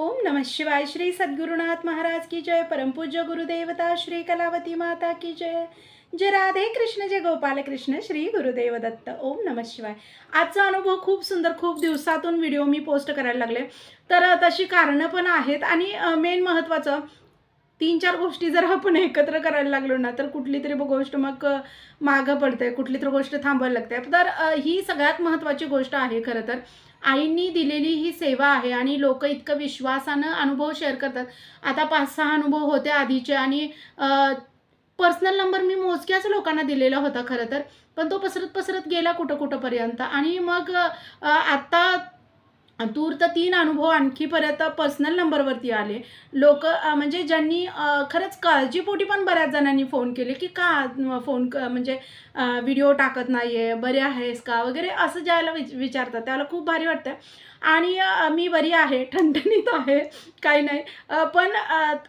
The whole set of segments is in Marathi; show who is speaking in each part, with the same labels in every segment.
Speaker 1: ओम नमः शिवाय श्री सद्गुरुनाथ महाराज की जय परमपूज्य गुरुदेवता श्री कलावती माता की जय। जय राधे कृष्ण जय गोपाल कृष्ण श्री गुरुदेव दत्त। ओम नमः शिवाय। आजचा अनुभव खूप सुंदर खूप दिवसातून व्हिडिओ मी पोस्ट करायला लागले. तर तशी कारणं पण आहेत आणि मेन महत्त्वाचं तीन चार गोष्टी जर आपण एकत्र करायला लागलो ना तर कुठली तरी गोष्ट मग मागं पडते कुठली तरी गोष्ट थांबायला लागते. तर ही सगळ्यात महत्त्वाची गोष्ट आहे खरं तर. आईंनी दिलेली ही सेवा आहे आणि लोक इतकं विश्वासानं अनुभव शेअर करतात. आता पाच सहा अनुभव होते आधीचे आणि पर्सनल नंबर मी मोजक्याच लोकांना दिलेला होता खरं तर. पण तो पसरत पसरत गेला कुठं कुठंपर्यंत आणि मग आत्ता तूर्त तर तीन अनुभव आणखी परत पर्सनल नंबरवरती आले. लोक म्हणजे ज्यांनी खरंच काळजीपोटी पण बऱ्याच जणांनी फोन केले की का फोन क म्हणजे व्हिडिओ टाकत नाही आहे बरे आहेस का? वगैरे असं ज्याला विच विचारतात त्याला खूप भारी वाटतं. आणि मी बरी आहे ठणठणीत आहे काही नाही. पण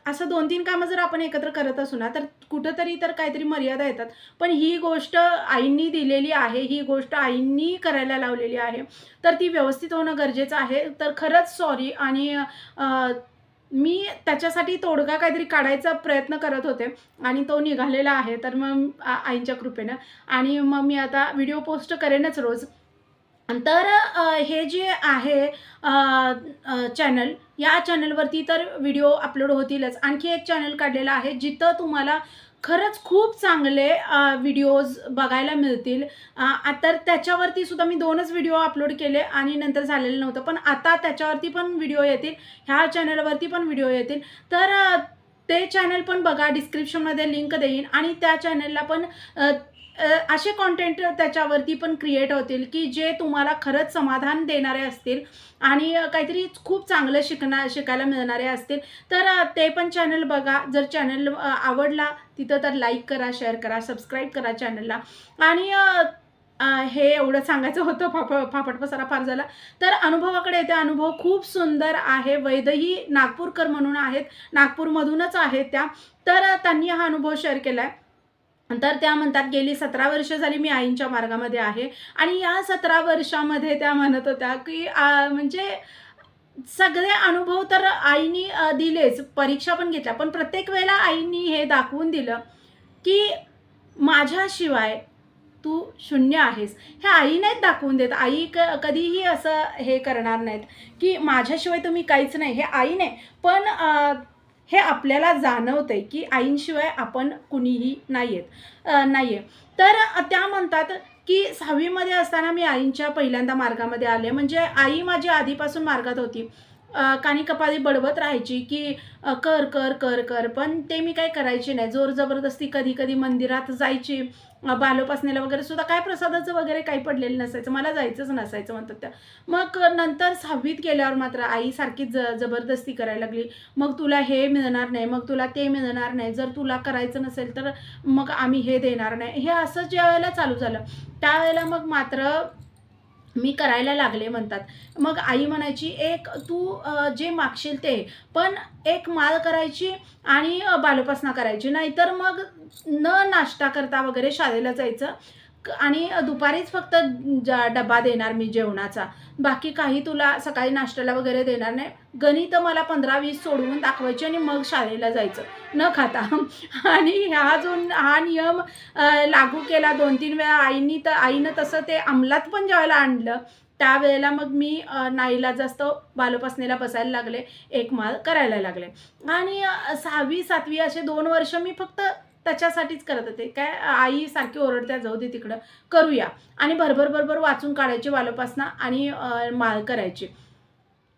Speaker 1: असं दोन तीन कामं जर आपण एकत्र करत असू ना तर कुठंतरी तर काहीतरी मर्यादा येतात. पण ही गोष्ट आईंनी दिलेली आहे ही गोष्ट आईंनी करायला लावलेली आहे तर ती व्यवस्थित होणं गरजेचं आहे. तर खरंच सॉरी आणि मी त्याच्यासाठी तोडगा काहीतरी काढायचा प्रयत्न करत होते आणि तो निघालेला आहे. तर मग आईंच्या कृपेनं. आणि मग मी आता व्हिडिओ पोस्ट करेनच रोज. तर हे जे आहे चॅनल या चॅनलवरती तर व्हिडिओ अपलोड होतीलच. आणखी एक चॅनल काढलेलं आहे जिथं तुम्हाला खरंच खूप चांगले व्हिडिओज बघायला मिळतील. तर त्याच्यावरती सुद्धा मी दोनच व्हिडिओ अपलोड केले आणि नंतर झालेलं नव्हतं. पण आता त्याच्यावरती पण व्हिडिओ येतील ह्या चॅनलवरती पण व्हिडिओ येतील. तर ते चॅनल पण बघा डिस्क्रिप्शनमध्ये लिंक देईन. आणि त्या चॅनलला पण असे कॉन्टेंट त्याच्यावरती पण क्रिएट होतील की जे तुम्हाला खरंच समाधान देणारे असतील आणि काहीतरी खूप चांगलं शिकणार शिकायला मिळणारे असतील. तर ते पण चॅनल बघा. जर चॅनल आवडला तिथं तर लाईक करा शेअर करा सबस्क्राईब करा चॅनलला आणि हे एवढं सांगायचं होतं फाफ फाफट पसारा फार झाला. तर अनुभवाकडे येते. अनुभव खूप सुंदर आहे. वैदही नागपूरकर म्हणून आहेत. नागपूरमधूनच आहेत त्या. तर त्यांनी हा अनुभव शेअर केला आहे तर त्या म्हणतात गेली सतरा वर्ष झाली मी आईंच्या मार्गामध्ये आहे. आणि या सतरा वर्षामध्ये त्या म्हणत होत्या की म्हणजे सगळे अनुभव तर आईनी दिलेच परीक्षा पण घेतल्या. पण प्रत्येक वेळेला आईनी हे दाखवून दिलं की माझ्याशिवाय तू शून्य आहेस. हे आई नाहीत दाखवून देत. आई क कधीही असं हे करणार नाहीत की माझ्याशिवाय तुम्ही काहीच नाही. हे आई नाही. पण हे आपल्याला जाणवतंय की आईंशिवाय आपण कुणीही नाही आहेत नाही आहे तर त्या म्हणतात की सहावीमध्ये असताना मी आईंच्या पहिल्यांदा मार्गामध्ये आले. म्हणजे आई माझी आधीपासून मार्गात होती. कानी कपाळी बडवत राहायची की कर कर कर कर. पण ते मी काय करायची नाही. जोर जबरदस्ती कधी कधी मंदिरात जायची. बालोपासण्याला बालोपासनेला वगैरे सुद्धा काय प्रसादाचं वगैरे काही पडलेलं नसायचं. मला जायचंच नसायचं म्हणतात त्या. मग नंतर सहावीत गेल्यावर मात्र आई सारखी ज जबरदस्ती करायला लागली. मग तुला हे मिळणार नाही. मग तुला ते मिळणार नाही. जर तुला करायचं नसेल तर मग आम्ही हे देणार नाही. हे असं ज्या वेळेला चालू झालं त्यावेळेला मग मात्र मी करायला लागले म्हणतात. मग आई म्हणायची एक तू जे मागशील ते पण एक माळ करायची आणि बालोपासना करायची. नाहीतर मग न नाश्ता करता वगैरे शाळेला जायचं. आणि दुपारीच फक्त ज- डबा देणार मी जेवणाचा. बाकी काही तुला सकाळी नाश्त्याला वगैरे देणार नाही. गणित मला पंधरा वीस सोडवून दाखवायची आणि मग शाळेला जायचं. न खाता. आणि ह्या जो हा नियम लागू केला दोन तीन वेळा आईनी तर आईनं तसं ते अंमलात पण ज्यावेळेला आणलं. त्यावेळेला मग मी नाईला जास्त बालोपासनेला बसायला लागले. एक माळ करायला लागले. आणि सहावी सातवी असे दोन वर्ष मी फक्त त्याच्यासाठीच करत होते. काय आई सारखी ओरडत्या जाऊ दे तिकडं करूया. आणि भरभर भरभर वाचून काढायची बालोपासना आणि माळ करायची.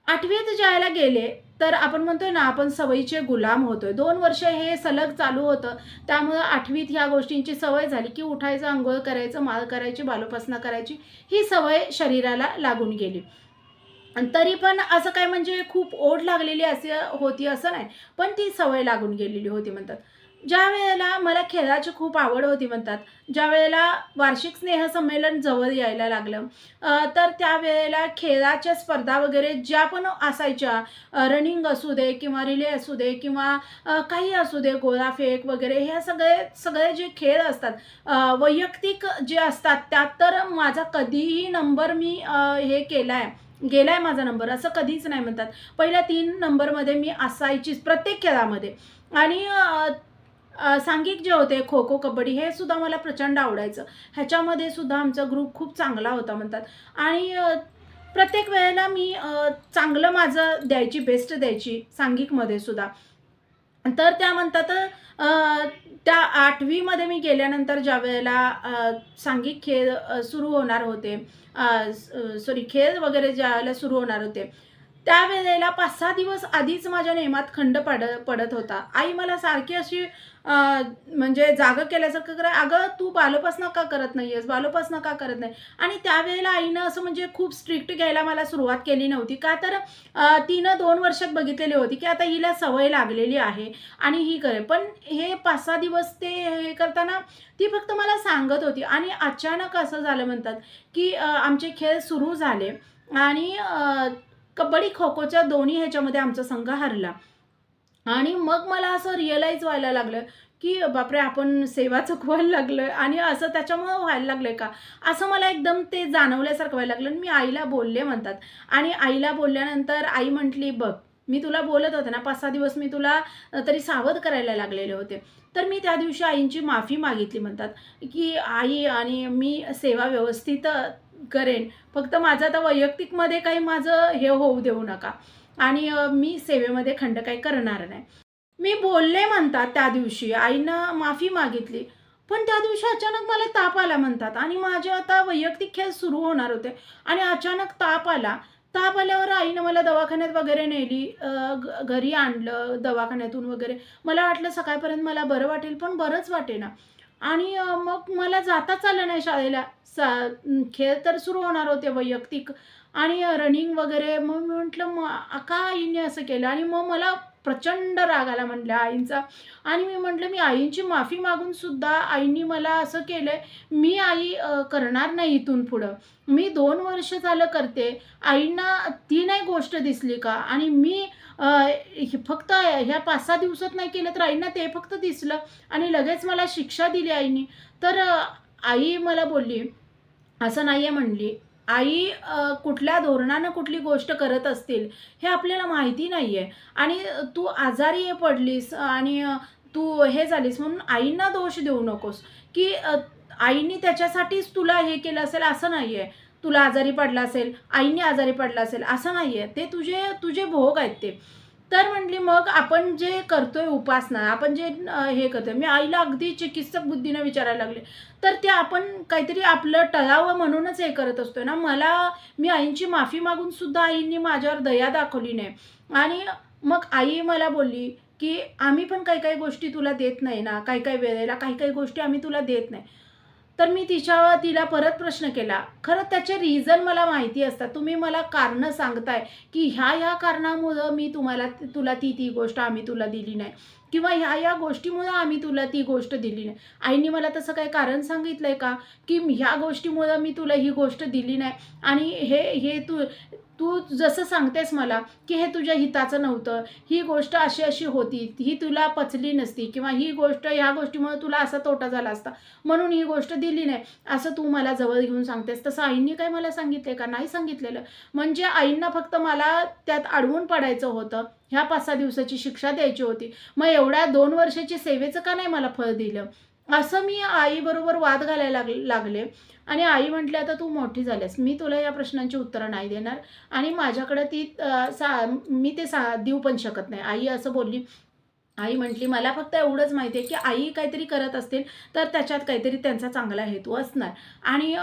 Speaker 1: आठवीत ज्यायला गेले तर आपण म्हणतोय ना आपण सवयीचे गुलाम होतोय. दोन वर्ष हे सलग चालू होतं. त्यामुळं आठवीत ह्या गोष्टींची सवय झाली की उठायचं आंघोळ करायचं माळ करायची बालोपासना करायची ही सवय शरीराला लागून गेली. तरी पण असं काय म्हणजे खूप ओढ लागलेली असे होती असं नाही. पण ती सवय लागून गेलेली होती म्हणतात. ज्या वेळेला मला खेळाची खूप आवड होती म्हणतात ज्या वेळेला वार्षिक स्नेहसंमेलन जवळ यायला लागलं तर त्यावेळेला खेळाच्या स्पर्धा वगैरे ज्या पण असायच्या रनिंग असू दे किंवा रिले असू दे किंवा काही असू दे गोळाफेक वगैरे ह्या सगळे सगळे जे खेळ असतात वैयक्तिक जे असतात त्यात तर माझा कधीही नंबर मी हे केला आहे गेलाय माझा नंबर असं कधीच नाही म्हणतात. पहिल्या तीन नंबरमध्ये मी असायचीच प्रत्येक खेळामध्ये. आणि सांघिक जे होते खो खो कबड्डी हे सुद्धा मला प्रचंड आवडायचं. ह्याच्यामध्ये सुद्धा आमचा ग्रुप खूप चांगला होता म्हणतात. आणि प्रत्येक वेळेला मी चांगलं माझं द्यायची बेस्ट द्यायची सांघिकमध्ये सुद्धा. तर त्या म्हणतात त्या आठवीमध्ये मी गेल्यानंतर ज्या वेळेला सांघिक खेळ सुरू होणार होते सॉरी खेळ वगैरे ज्या वेळेला सुरू होणार होते त्यावेळेला पाच सहा दिवस आधीच माझ्या नेमात खंड पड पडत होता. आई मला सारखी अशी म्हणजे जागं केल्यासारखं करा अगं तू बालोपासनं का करत नाही आहेस बालोपासनं का करत नाही. आणि त्यावेळेला आईनं असं म्हणजे खूप स्ट्रिक्ट घ्यायला मला सुरुवात केली नव्हती. का तर तिनं दोन वर्षात बघितलेली होती की आता हिला सवय लागलेली आहे आणि ही करेल पण हे पाच सहा दिवस ते हे करताना ती फक्त मला सांगत होती. आणि अचानक असं झालं म्हणतात की आमचे खेळ सुरू झाले आणि कबड्डी खो खोच्या दोन्ही ह्याच्यामध्ये आमचा संघ हरला. आणि मग मला असं रिअलाईज व्हायला लागलं की बापरे आपण सेवा चुकवायला लागलो आणि असं त्याच्यामुळं व्हायला लागलं का? असं मला एकदम ते जाणवल्यासारखं व्हायला लागलं. आणि मी आईला बोलले म्हणतात. आणि आईला बोलल्यानंतर आई म्हटली बघ मी तुला बोलत होते ना पाच सहा दिवस मी तुला तरी सावध करायला लागलेले होते. तर मी त्या दिवशी आईंची माफी मागितली म्हणतात की आई आणि मी सेवा व्यवस्थित करेन. फक्त माझं आता वैयक्तिकमध्ये काही माझं हे होऊ देऊ नका. आणि मी सेवेमध्ये खंड काही करणार नाही. मी बोलले म्हणतात त्या दिवशी आईनं माफी मागितली. पण त्या दिवशी अचानक मला ताप आला म्हणतात. आणि माझे आता वैयक्तिक खेळ सुरू होणार होते. आणि अचानक ताप आला. ताप आल्यावर आईनं मला दवाखान्यात वगैरे नेली. घरी आणलं दवाखान्यातून वगैरे. मला वाटलं सकाळपर्यंत मला बरं वाटेल पण बरंच वाटेना. आणि मग मला जाताच आलं नाही शाळेला. सा खेळ तर सुरू होणार होते वैयक्तिक. आणि रनिंग वगैरे मग मी म्हटलं मग का आईने असं केलं? आणि मग मला प्रचंड राग आला म्हटलं आईंचा. आणि मी म्हटलं मी आईंची माफी मागून सुद्धा आईंनी मला असं केलं मी आई करणार नाही इथून पुढं. मी दोन वर्ष झालं करते. आईंना ती नाही गोष्ट दिसली का? आणि मी फक्त ह्या पाच सहा दिवसात नाही केलं तर आईंना ते फक्त दिसलं आणि लगेच मला शिक्षा दिली आईनी. तर आई मला बोलली असं नाही आहे म्हणली. आई कुठल्या धोरणानं कुठली गोष्ट करत असतील हे आपल्याला माहिती नाही आहे आणि तू आजारी पडलीस आणि तू हे झालीस म्हणून आईंना दोष देऊ नकोस. की आईने त्याच्यासाठीच तुला हे केलं असेल असं नाही आहे तुला आजारी पडला असेल आईने आजारी पडला असेल असं नाही आहे ते तुझे तुझे भोग आहेत ते. तर म्हटली मग आपण जे करतोय उपासना आपण जे हे करतोय मी आईला अगदी चिकित्सक बुद्धीनं विचारायला लागले तर ते आपण काहीतरी आपलं टळावं म्हणूनच हे करत असतो ना? मला मी आईंची माफी मागून सुद्धा आईंनी माझ्यावर दया दाखवली नाही. आणि मग आई मला बोलली की आम्ही पण काही काही गोष्टी तुला देत नाही ना काही काही वेळेला काही काही गोष्टी आम्ही तुला देत नाही. तर मी तिच्या तिला परत प्रश्न केला खरं त्याचे रिझन मला माहिती असतात. तुम्ही मला कारणं सांगताय की ह्या ह्या कारणामुळं मी तुम्हाला तुला ती ती गोष्ट आम्ही तुला दिली नाही. किंवा ह्या ह्या गोष्टीमुळं आम्ही तुला ती गोष्ट दिली नाही. आईने मला तसं काही कारण सांगितलं आहे का? की ह्या गोष्टीमुळं मी तुला ही गोष्ट दिली नाही. आणि हे हे तू तू जसं सांगतेस मला की हे तुझ्या हिताचं नव्हतं. ही गोष्ट अशी अशी होती. ही तुला पचली नसती किंवा ही गोष्ट ह्या गोष्टीमुळे तुला असा तोटा झाला असता. म्हणून ही गोष्ट दिली नाही. असं तू मला जवळ घेऊन सांगतेस. तसं आईंनी काय मला सांगितले का? नाही सांगितलेलं. म्हणजे आईंना फक्त मला त्यात अडवून पडायचं होतं. ह्या पाच सहा दिवसाची शिक्षा द्यायची होती. मग एवढ्या दोन वर्षाची सेवेचं का नाही मला फळ दिलं? असं मी आईबरोबर वाद घालायला लाग लागले. आणि आई म्हटली आता तू मोठी झालीस. मी तुला या प्रश्नांची उत्तरं नाही देणार. आणि माझ्याकडे ती सा मी ते सा देऊ पण शकत नाही. आई असं बोलली. आई म्हटली मला फक्त एवढंच माहिती आहे की आई काहीतरी करत असतील तर त्याच्यात काहीतरी त्यांचा चांगला हेतू असणार. आणि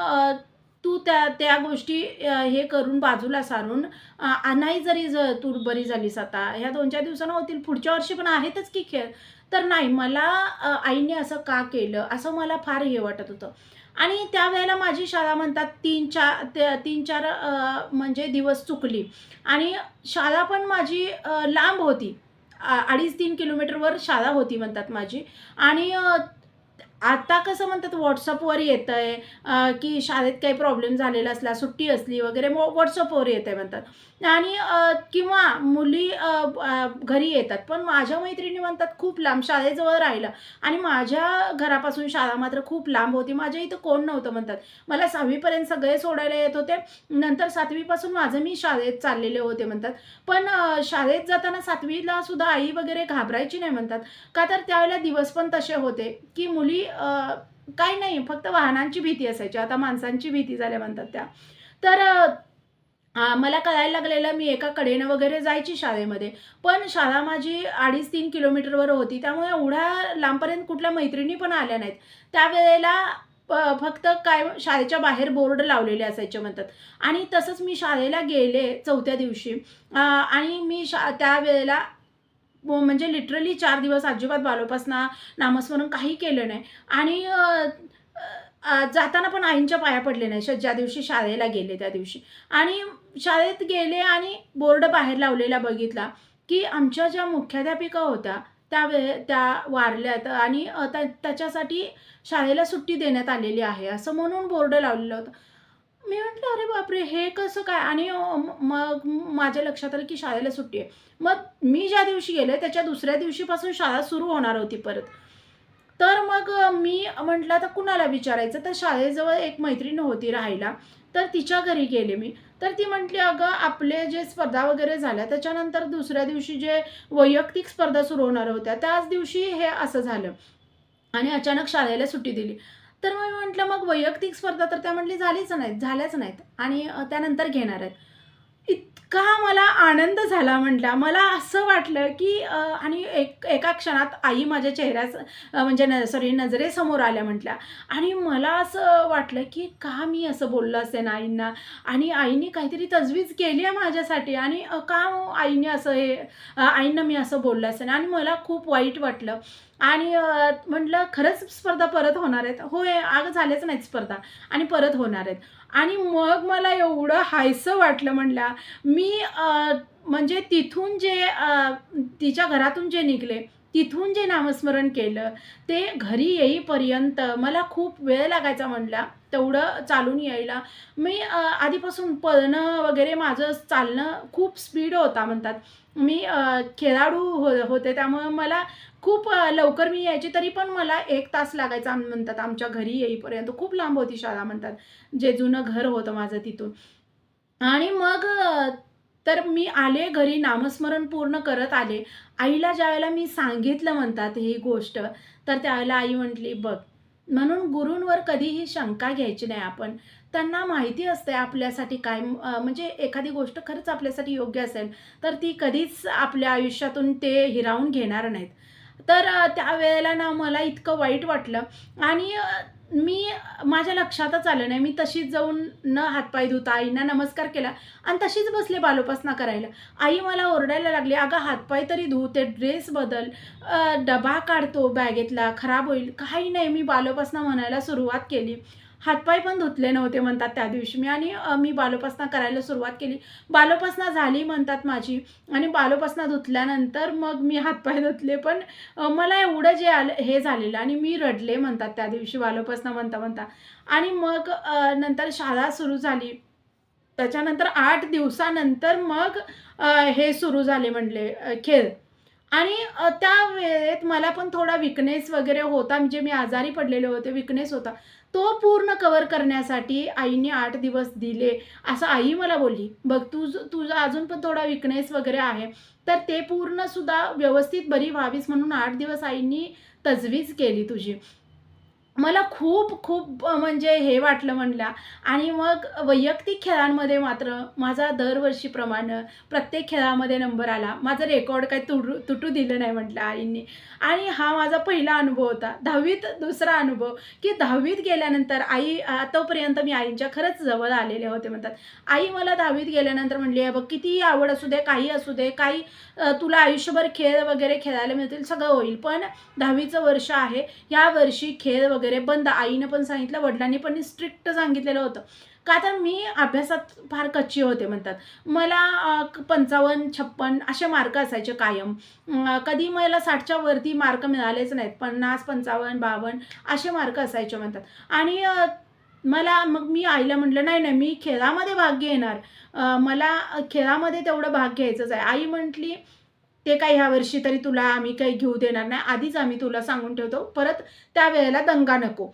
Speaker 1: तू त्या त्या गोष्टी हे करून बाजूला सारून अ, नाही जरी ज तू बरी झालीस आता. ह्या दोन चार दिवसानं होतील. पुढच्या वर्षी पण आहेतच की खेळ. तर नाही मला आईने असं का केलं? असं मला फार हे वाटत होतं. आणि त्यावेळेला माझी शाळा म्हणतात तीन चार ते तीन चार म्हणजे दिवस चुकली. आणि शाळा पण माझी लांब होती. अडीच तीन किलोमीटरवर शाळा होती म्हणतात माझी. आणि आता कसं म्हणतात व्हॉट्सअपवर येतं आहे की शाळेत काही प्रॉब्लेम झालेला असला सुट्टी असली वगैरे व्हॉट्सअपवर येतं आहे म्हणतात. आणि किंवा मुली घरी येतात. पण माझ्या मैत्रिणी म्हणतात खूप लांब शाळेजवळ राहिलं. आणि माझ्या घरापासून शाळा मात्र खूप लांब होती. माझ्या इथं कोण नव्हतं म्हणतात. मला सहावीपर्यंत सगळे सोडायला येत होते. नंतर सातवीपासून माझं मी शाळेत चाललेले होते म्हणतात. पण शाळेत जाताना सातवीला सुद्धा आई वगैरे घाबरायची नाही म्हणतात. का तर त्यावेळेला दिवस पण तसे होते की मुली काही नाही. फक्त वाहनांची भीती असायची. आता माणसांची भीती झाल्या म्हणतात त्या. तर अ, मला कळायला लागलेलं मी एका कडेनं वगैरे जायची शाळेमध्ये. पण शाळा माझी अडीच तीन किलोमीटरवर होती त्यामुळे एवढ्या लांबपर्यंत कुठल्या मैत्रिणी पण आल्या नाहीत. त्यावेळेला प- फक्त काय शाळेच्या बाहेर बोर्ड लावलेले असायचे म्हणतात. आणि तसंच मी शाळेला गेले चौथ्या दिवशी. आणि मी शा त्यावेळेला म्हणजे लिटरली चार दिवस अजिबात बालोपासना नामस्मरण काही केलं नाही. आणि जाताना पण आईंच्या पाया पडले नाही ज्या दिवशी शाळेला गेले त्या दिवशी. आणि शाळेत गेले आणि बोर्ड बाहेर लावलेला बघितला की आमच्या ज्या मुख्याध्यापिका होत्या त्या वे त्या वारल्यात आणि त्याच्यासाठी शाळेला सुट्टी देण्यात आलेली आहे असं म्हणून बोर्ड लावलेलं होतं. मी म्हटलं अरे बापरे हे कसं काय? आणि मग माझ्या लक्षात आलं की शाळेला सुट्टी आहे. मग मी ज्या दिवशी गेले त्याच्या दुसऱ्या दिवशीपासून शाळा सुरू होणार होती परत. तर मग मी म्हटलं आता कुणाला विचारायचं? तर शाळेजवळ एक मैत्रीण होती राहायला. तर तिच्या घरी गेले मी. तर ती म्हटली अगं आपले जे स्पर्धा वगैरे झाल्या त्याच्यानंतर दुसऱ्या दिवशी जे वैयक्तिक स्पर्धा सुरू होणार होत्या त्याच दिवशी हे असं झालं. आणि अचानक शाळेला सुट्टी दिली. तर मग मी म्हटलं मग वैयक्तिक स्पर्धा तर त्या म्हटली झालीच नाहीत झाल्याच नाहीत आणि त्यानंतर घेणार आहेत. इतका मला आनंद झाला म्हटला. मला असं वाटलं की आणि एक एका क्षणात आई माझ्या चेहऱ्यास म्हणजे न सॉरी नजरेसमोर आल्या म्हटल्या. आणि मला असं वाटलं की का मी असं बोललं असेन आईंना? आणि आईने काहीतरी तजवीज केली आहे माझ्यासाठी. आणि का आईने असं हे आईंना मी असं बोललं असेन आणि मला खूप वाईट वाटलं. आणि म्हटलं खरंच स्पर्धा परत होणार आहेत. होय अगं झाल्याच नाहीत स्पर्धा. आणि परत होणार आहेत. आणि मग मला एवढं हायसं वाटलं म्हणला मी म्हणजे तिथून जे तिच्या घरातून जे निघले तिथून जे नामस्मरण केलं ते घरी येईपर्यंत मला खूप वेळ लागायचा म्हणला तेवढं चालून यायला. मी आधीपासून पळणं वगैरे माझं चालणं खूप स्पीड होता म्हणतात. मी खेळाडू हो होते त्यामुळं मला खूप लवकर मी यायची तरी पण मला एक तास लागायचा म्हणतात आमच्या घरी येईपर्यंत. खूप लांब होती शाळा म्हणतात. जे जुनं घर होतं माझं तिथून. आणि मग तर मी आले घरी नामस्मरण पूर्ण करत आले. आईला ज्यावेळेला मी सांगितलं म्हणतात ही गोष्ट तर त्यावेळेला आई म्हटली बघ म्हणून गुरूंवर कधीही शंका घ्यायची नाही आपण. त्यांना माहिती असते आपल्यासाठी काय म्हणजे एखादी गोष्ट खरंच आपल्यासाठी योग्य असेल तर ती कधीच आपल्या आयुष्यातून ते हिरावून घेणार नाहीत. तर त्यावेळेला ना मला इतकं वाईट वाटलं. आणि मी माझ्या लक्षातच आलं नाही. मी तशीच जाऊन न हातपाय धुता आईंना नमस्कार केला आणि तशीच बसले बालोपासना करायला. आई मला ओरडायला लागली अगं हातपाय तरी धु ते ड्रेस बदल. डबा काढतो बॅगेतला खराब होईल. काही नाही मी बालोपासना म्हणायला सुरुवात केली. हातपाय पण धुतले नव्हते म्हणतात त्या दिवशी. मी आणि मी बालोपासना करायला सुरुवात केली. बालोपासना झाली म्हणतात माझी. आणि बालोपासना धुतल्यानंतर मग मी हातपाय धुतले पण मला एवढं जे आलं हे झालेलं आणि मी रडले म्हणतात त्या दिवशी बालोपासना म्हणता म्हणता. आणि मग नंतर शाळा सुरू झाली. त्याच्यानंतर आठ दिवसानंतर मग हे सुरू झाले म्हणले खेळ. आणि त्या वेळेत मला पण थोडा विकनेस वगैरे होता. म्हणजे मी आजारी पडलेले होते विकनेस होता. तो पूर्ण कवर करण्यासाठी आईने आठ दिवस दिले. असं आई मला बोलली बघ तुझ तुझा अजून पण थोडा विकनेस वगैरे आहे. तर ते पूर्ण सुद्धा व्यवस्थित बरी व्हावीस म्हणून आठ दिवस आईनी तजवीज केली तुझी. मला खूप खूप म्हणजे हे वाटलं म्हणल्या. आणि मग वैयक्तिक खेळांमध्ये मात्र माझा दरवर्षीप्रमाणे प्रत्येक खेळामध्ये नंबर आला. माझं रेकॉर्ड काही तुटू तुटू दिलं नाही म्हटलं आईंनी. आणि हा माझा पहिला अनुभव होता. दहावीत दुसरा अनुभव की दहावीत गेल्यानंतर आई आतापर्यंत मी आईंच्या खरंच जवळ आलेले होते म्हणतात. आई मला दहावीत गेल्यानंतर म्हणली आहे बघ कितीही आवड असू दे काही असू दे काही तुला आयुष्यभर खेळ वगैरे खेळायला मिळतील सगळं होईल. पण दहावीचं वर्ष आहे. या वर्षी खेळ वगैरे बंद आईनं पण सांगितलं वडिलांनी पण स्ट्रिक्ट सांगितलेलं होतं. का तर मी अभ्यासात फार कच्ची होते म्हणतात. मला पंचावन्न छप्पन असे मार्क असायचे कायम. कधी मला साठच्या वरती मार्क मिळालेच नाहीत. पन्नास पंचावन्न बावन्न असे मार्क असायचे म्हणतात. आणि मला मग मी आईला म्हटलं नाही नाही मी खेळामध्ये भाग घेणार. मला खेळामध्ये तेवढं भाग घ्यायचंच आहे. आई म्हटली ते काही ह्या वर्षी तरी तुला आम्ही काही घेऊ देणार नाही. आधीच आम्ही तुला सांगून ठेवतो. परत त्या वेळेला दंगा नको.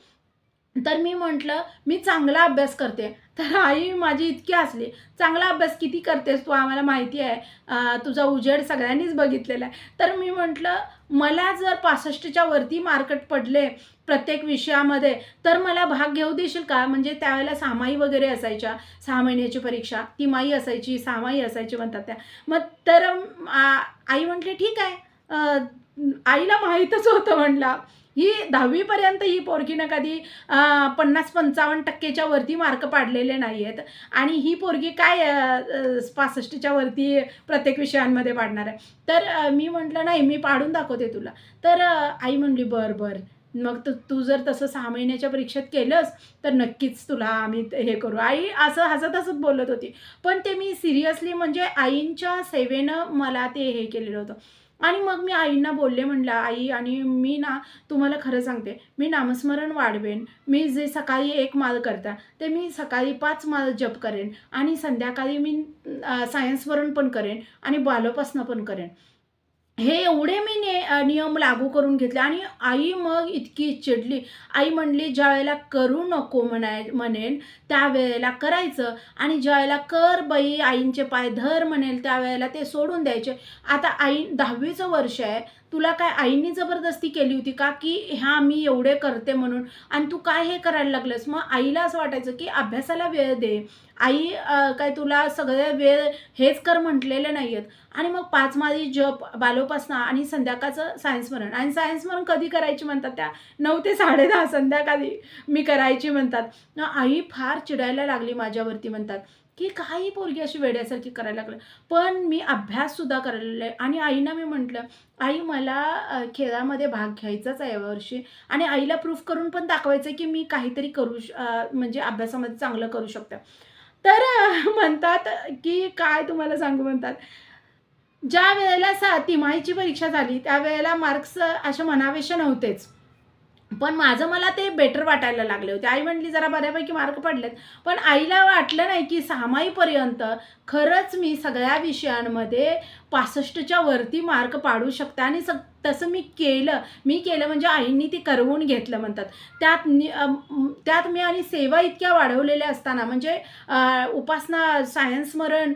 Speaker 1: तर मी म्हटलं मी चांगला अभ्यास करते. तर आई माझी इतकी हसली. चांगला अभ्यास किती करतेस तू? आम्हाला माहिती आहे. तुझा उजेड सगळ्यांनीच बघितलेला आहे. तर मी म्हटलं मला जर पासष्टच्या वरती मार्कट पडले प्रत्येक विषयामध्ये. तर मला भाग घेऊ देशील का? म्हणजे त्यावेळेला सामाई वगैरे असायच्या. सहा महिन्याची परीक्षा. तिमाही असायची सामाई असायची म्हणतात त्या. मग तर आई म्हटली ठीक आहे. आईला माहीतच होतं म्हटलं ही दहावीपर्यंत ही पोरगीनं कधी पन्नास पंचावन्न टक्केच्या वरती मार्क पाडलेले नाही आहेत आणि ही पोरगी काय पासष्टच्या वरती प्रत्येक विषयांमध्ये पाडणार आहे? तर मी म्हटलं नाही मी पाडून दाखवते तुला. तर आई म्हणली बर बर. मग तू तू जर तसं सहा महिन्याच्या परीक्षेत केलंस तर नक्कीच तुला आम्ही ते- हे करू. आई असं हसत हसत बोलत होती. पण ते मी सिरियसली म्हणजे आईंच्या सेवेनं मला ते हे केलेलं होतं. आणि मग मी आईंना बोलले म्हणलं आई आणि मी ना तुम्हाला खरं सांगते मी नामस्मरण वाढवेन. मी जे सकाळी एक माल करता ते मी सकाळी पाच माल जप करेन. आणि संध्याकाळी मी सायन्सवरून पण करेन आणि बालोपासनं पण करेन. हे एवढे मी ने नियम लागू करून घेतले. आणि आई मग इतकी चिडली. आई म्हणली ज्या वेळेला करू नको म्हणाय म्हणेल त्यावेळेला करायचं. आणि ज्या वेळेला कर बाई आईंचे पाय धर म्हणेल त्यावेळेला ते सोडून द्यायचे. आता आई दहावीचं वर्ष आहे. तुला काय आईने जबरदस्ती केली होती का? की ह्या मी एवढे करते म्हणून. आणि तू काय हे करायला लागलंस? मग आईला असं वाटायचं की अभ्यासाला वेळ दे. आई काय तुला सगळे वेळ हेच कर म्हटलेले नाही आहेत आणि मग पाच माळी जप बालोपासना आणि संध्याकाळचं सायन्स मरण आणि सायन्स मरण कधी करायची म्हणतात त्या? नऊ ते साडे दहा संध्याकाळी मी करायची म्हणतात. आई फार चिडायला लागली माझ्यावरती म्हणतात. की काही पोरगी अशी वेड्यासारखी करायला लागलं पण मी अभ्याससुद्धा करायला आहे आणि आईना मी म्हटलं आई मला खेळामध्ये भाग घ्यायचाच आहे यावर्षी. आणि आईला प्रूफ करून पण दाखवायचं आहे की मी काहीतरी करू श म्हणजे अभ्यासामध्ये चांगलं करू शकते. तर म्हणतात की काय तुम्हाला सांगू म्हणतात? ज्या वेळेला सा तिमाहीची परीक्षा झाली त्यावेळेला मार्क्स असे म्हणावेसे नव्हतेच. पण माझं मला ते बेटर वाटायला लागले होते. आई म्हणली जरा बऱ्यापैकी मार्क पडलेत. पण आईला वाटलं नाही की सहामाहीपर्यंत खरंच मी सगळ्या विषयांमध्ये पासष्टच्या वरती मार्क पाडू शकते. आणि सग तसं मी केलं मी केलं म्हणजे आईंनी ती करवून घेतलं म्हणतात. त्यात नि- त्यात मी आणि सेवा इतक्या वाढवलेल्या असताना म्हणजे उपासना सायन्समरण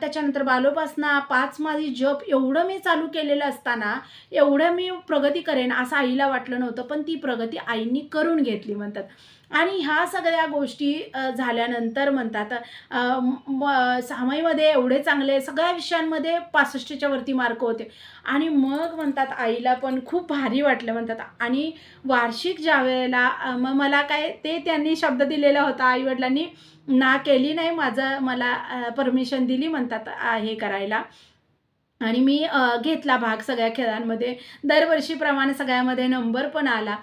Speaker 1: त्याच्यानंतर बालोपासना पाच माझी जप एवढं मी चालू केलेलं असताना एवढं मी प्रगती करेन असं आईला वाटलं नव्हतं. पण ती प्रगती आईंनी करून घेतली म्हणतात. आणि ह्या सगळ्या गोष्टी झाल्यानंतर म्हणतात अ, म- एवढे चांगले सगळ्या विषयांमध्ये पासष्टच्या वरती मार्क होते. आणि मग म्हणतात आईला पण खूप भारी वाटलं म्हणतात. आणि वार्षिक ज्या वेळेला मग मला काय ते त्यांनी शब्द दिलेला होता आईवडिलांनी ना केली नाही माझं मला परमिशन दिली म्हणतात हे करायला. आणि मी घेतला भाग सगळ्या खेळांमध्ये. दरवर्षीप्रमाणे सगळ्यामध्ये नंबर पण आला.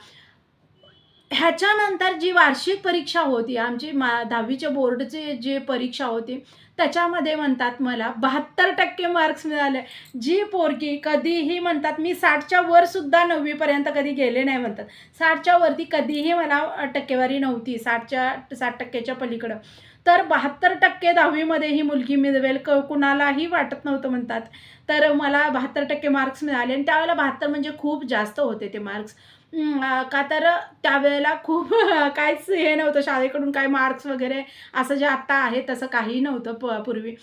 Speaker 1: ह्याच्यानंतर जी वार्षिक परीक्षा होती आमची मा दहावीच्या बोर्डची जी परीक्षा होती त्याच्यामध्ये म्हणतात मला बहात्तर टक्के मार्क्स मिळाले. जी पोरगी कधीही म्हणतात मी साठच्या वर सुद्धा नववीपर्यंत कधी गेले नाही म्हणतात. साठच्या वरती कधीही मला टक्केवारी नव्हती साठच्या साठ टक्क्याच्या पलीकडं. तर बहात्तर टक्के दहावीमध्ये ही मुलगी मिळवेल क कुणालाही वाटत नव्हतं म्हणतात. तर मला बहात्तर टक्के मार्क्स मिळाले आणि त्यावेळेला बहात्तर म्हणजे खूप जास्त होते ते मार्क्स का तर त्यावेळेला खूप काहीच हे नव्हतं. शाळेकडून काय मार्क्स वगैरे असं जे आत्ता आहे तसं काही नव्हतं प पूर्वी.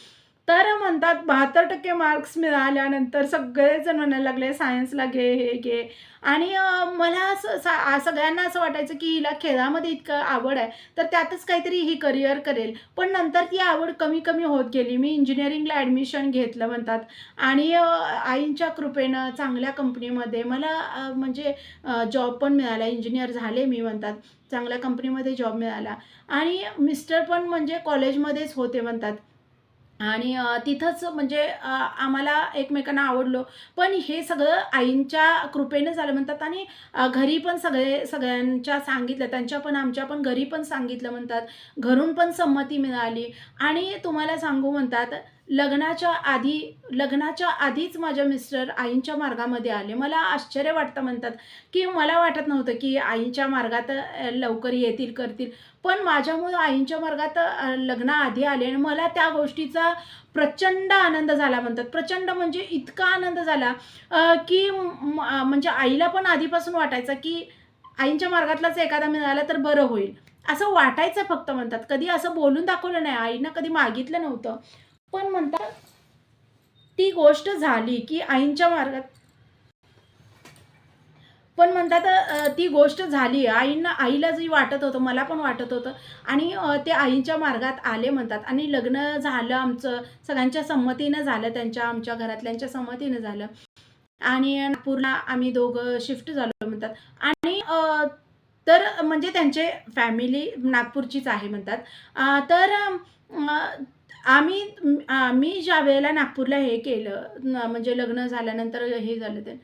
Speaker 1: तर म्हणतात बहात्तर टक्के मार्क्स मिळाल्यानंतर सगळेजण म्हणायला लागले सायन्सला घे हे घे. आणि मला असं सा सगळ्यांना असं वाटायचं की हिला खेळामध्ये इतकं आवड आहे तर त्यातच काहीतरी ही करिअर करेल. पण नंतर ती आवड कमी कमी होत गेली. मी इंजिनिअरिंगला ॲडमिशन घेतलं म्हणतात. आणि आईंच्या कृपेनं चांगल्या कंपनीमध्ये मला म्हणजे जॉब पण मिळाला. इंजिनियर झाले मी म्हणतात. चांगल्या कंपनीमध्ये जॉब मिळाला. आणि मिस्टर पण म्हणजे कॉलेजमध्येच होते म्हणतात. आणि तिथंच म्हणजे आम्हाला एकमेकांना आवडलो. पण हे सगळं आईंच्या कृपेनं झालं म्हणतात आणि घरी पण सगळे सगळ्यांच्या सांगितलं त्यांच्या पण आमच्या पण घरी पण सांगितलं म्हणतात. घरून पण संमती मिळाली. आणि तुम्हाला सांगू म्हणतात लग्नाच्या आधी लग्नाच्या आधीच माझ्या मिस्टर आईंच्या मार्गामध्ये आले. मला आश्चर्य वाटतं म्हणतात की मला वाटत नव्हतं की आईंच्या मार्गात लवकर येतील करतील. पण माझ्यामुळं आईंच्या मार्गात अ, लग्नाआधी आले आणि मला त्या गोष्टीचा प्रचंड आनंद झाला म्हणतात. प्रचंड म्हणजे इतका आनंद झाला की म्हणजे आईला पण आधीपासून वाटायचं की आईंच्या मार्गातलाच एखादा मिळाला तर बरं होईल. असं वाटायचं फक्त म्हणतात. कधी असं बोलून दाखवलं नाही. आईनं कधी मागितलं नव्हतं. पण म्हणतात ती गोष्ट झाली की आईंच्या मार्गात. पण म्हणतात ती गोष्ट झाली. आईंना आईला जी वाटत होतं मला पण वाटत होतं. आणि ते आईंच्या मार्गात आले म्हणतात. आणि लग्न झालं आमचं सगळ्यांच्या संमतीनं झालं त्यांच्या आमच्या घरातल्यांच्या संमतीनं झालं. आणि नागपूरला आम्ही दोघं शिफ्ट झालो म्हणतात. आणि तर म्हणजे त्यांचे फॅमिली नागपूरचीच आहे म्हणतात. तर आम्ही आम्ही मी ज्या वेळेला नागपूरला हे केलं म्हणजे लग्न झाल्यानंतर हे झालं ते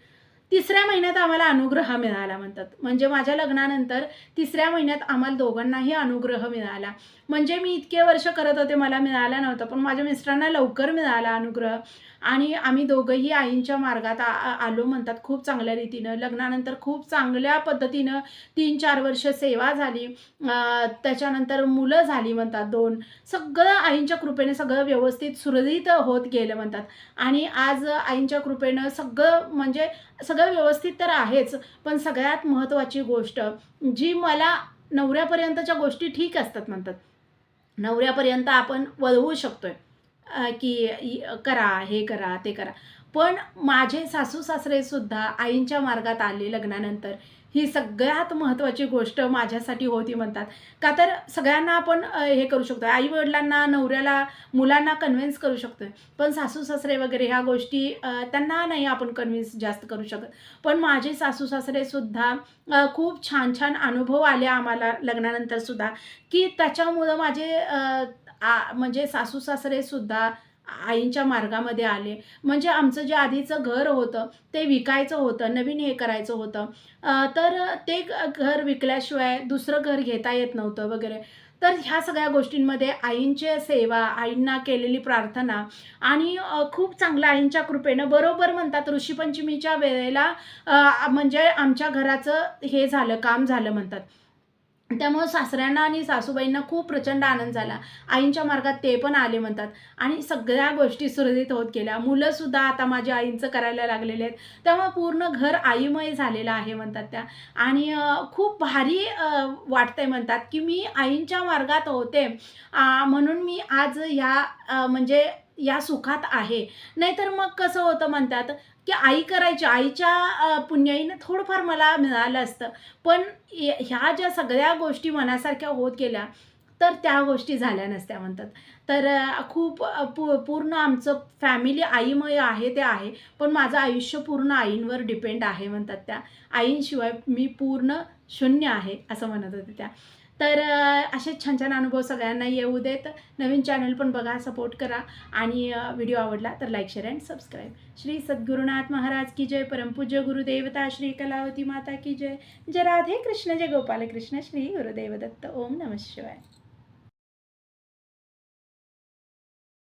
Speaker 1: तिसऱ्या महिन्यात आम्हाला अनुग्रह मिळाला म्हणतात. म्हणजे माझ्या लग्नानंतर तिसऱ्या महिन्यात आम्हाला दोघांनाही अनुग्रह मिळाला. म्हणजे मी इतके वर्ष करत होते मला मिळाला नव्हता पण माझ्या मिस्टरांना लवकर मिळाला अनुग्रह. आणि आम्ही दोघंही आईंच्या मार्गात आ- आलो म्हणतात खूप चांगल्या रीतीनं. लग्नानंतर खूप चांगल्या पद्धतीनं तीन चार वर्ष सेवा झाली. त्याच्यानंतर मुलं झाली म्हणतात दोन. सगळं आईंच्या कृपेने सगळं व्यवस्थित सुरळीत होत गेलं म्हणतात. आणि आज आईंच्या कृपेनं सगळं म्हणजे सगळं व्यवस्थित तर आहेच पण सगळ्यात महत्त्वाची गोष्ट जी मला नवऱ्यापर्यंतच्या गोष्टी ठीक असतात म्हणतात. नवऱ्यापर्यंत आपण वळवू शकतोय आहे की करा हे करा ते करा. पण माझे सासू सासरे सुद्धा आईंच्या मार्गात आले लग्नानंतर. ही सगळ्यात महत्त्वाची गोष्ट माझ्यासाठी होती म्हणतात. का तर सगळ्यांना आपण हे करू शकतो आई वडिलांना नवऱ्याला मुलांना कन्व्हिन्स करू शकतो पण सासू सासरे वगैरे ह्या गोष्टी त्यांना नाही आपण कन्व्हिन्स जास्त करू शकत. पण माझे सासू सासरेसुद्धा खूप छान छान अनुभव आले आम्हाला लग्नानंतर सुद्धा की त्याच्यामुळं माझे आ- म्हणजे सासू सासरेसुद्धा आईंच्या मार्गामध्ये आले. म्हणजे आमचं जे आधीचं घर होतं ते विकायचं होतं नवीन हे करायचं होतं. तर ते घर विकल्याशिवाय दुसरं घर घेता येत नव्हतं वगैरे. तर ह्या सगळ्या गोष्टींमध्ये आईंची सेवा आईंना केलेली प्रार्थना आणि खूप चांगलं आईंच्या कृपेनं बरोबर म्हणतात ऋषीपंचमीच्या वेळेला म्हणजे आमच्या घराचं हे झालं काम झालं म्हणतात. त्यामुळं सासऱ्यांना आणि सासूबाईंना खूप प्रचंड आनंद झाला. आईंच्या मार्गात ते पण आले म्हणतात. आणि सगळ्या गोष्टी सुरळीत होत गेल्या. मुलंसुद्धा आता माझ्या आईंचं करायला लागलेले आहेत. त्यामुळं पूर्ण घर आईमय झालेलं आहे म्हणतात त्या. आणि खूप भारी वाटतंय म्हणतात की मी आईंच्या मार्गात होते. म्हणून मी आज ह्या म्हणजे या सुखात आहे. नाहीतर मग कसं होतं म्हणतात की आई करायची आईच्या पुण्याईनं थोडंफार मला मिळालं असतं. पण ह्या ज्या सगळ्या गोष्टी मनासारख्या होत गेल्या तर त्या गोष्टी झाल्या नसत्या म्हणतात. तर खूप पू पूर्ण आमचं फॅमिली आईमय आहे ते आहे पण माझं आयुष्य पूर्ण आईंवर डिपेंड आहे म्हणतात त्या. आईंशिवाय मी पूर्ण शून्य आहे असं म्हणत होते त्या. तर असे छान छान अनुभव सगळ्यांना येऊ देत. नवीन चॅनल पण बघा सपोर्ट करा. आणि व्हिडिओ आवडला तर like share and subscribe Shri Sadgurunath Maharaj की जय. परमपूज्य गुरुदेवता श्री कलावती माता की जय. जय राधे कृष्ण जय गोपाल कृष्ण श्री गुरुदेव दत्त. ओम नमः शिवाय.